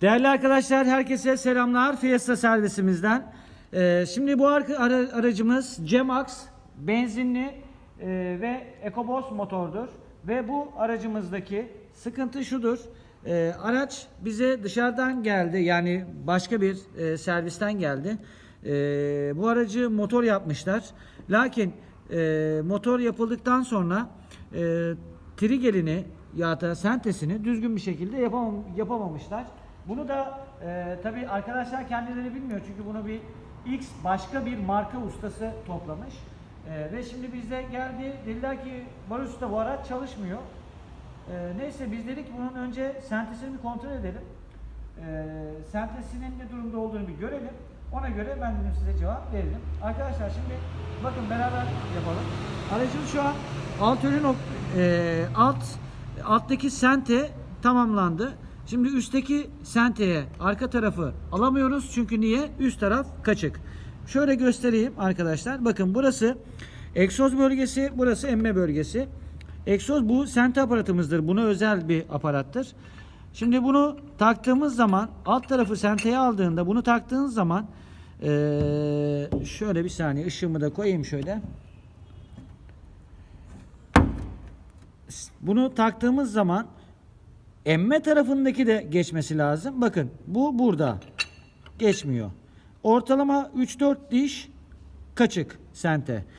Değerli arkadaşlar herkese selamlar Fiesta servisimizden. Ee, şimdi bu ar- ara- aracımız Cemax benzinli e, ve EcoBoost motordur. Ve bu aracımızdaki sıkıntı şudur. Ee, araç bize dışarıdan geldi yani başka bir e, servisten geldi. Ee, bu aracı motor yapmışlar. Lakin e, motor yapıldıktan sonra e, triggerini ya da sentesini düzgün bir şekilde yapamam, yapamamışlar. Bunu da e, tabi arkadaşlar kendileri bilmiyor çünkü bunu bir X başka bir marka ustası toplamış. E, ve şimdi bize geldi dediler ki Barış Usta bu araç çalışmıyor. E, neyse biz dedik bunun önce sentesini bir kontrol edelim. E, sentesinin ne durumda olduğunu bir görelim. Ona göre ben dedim size cevap verelim. Arkadaşlar şimdi bakın beraber yapalım. Aracın şu an alt önü nok e, alt alttaki sente tamamlandı. Şimdi üstteki senteye arka tarafı alamıyoruz çünkü niye? Üst taraf kaçık. Şöyle göstereyim arkadaşlar. Bakın burası egzoz bölgesi, burası emme bölgesi. Egzoz bu sente aparatımızdır. Buna özel bir aparattır. Şimdi bunu taktığımız zaman alt tarafı senteye aldığında bunu taktığınız zaman şöyle bir saniye ışığımı da koyayım şöyle. Bunu taktığımız zaman emme tarafındaki de geçmesi lazım. Bakın bu burada geçmiyor. Ortalama 3-4 diş kaçık sente.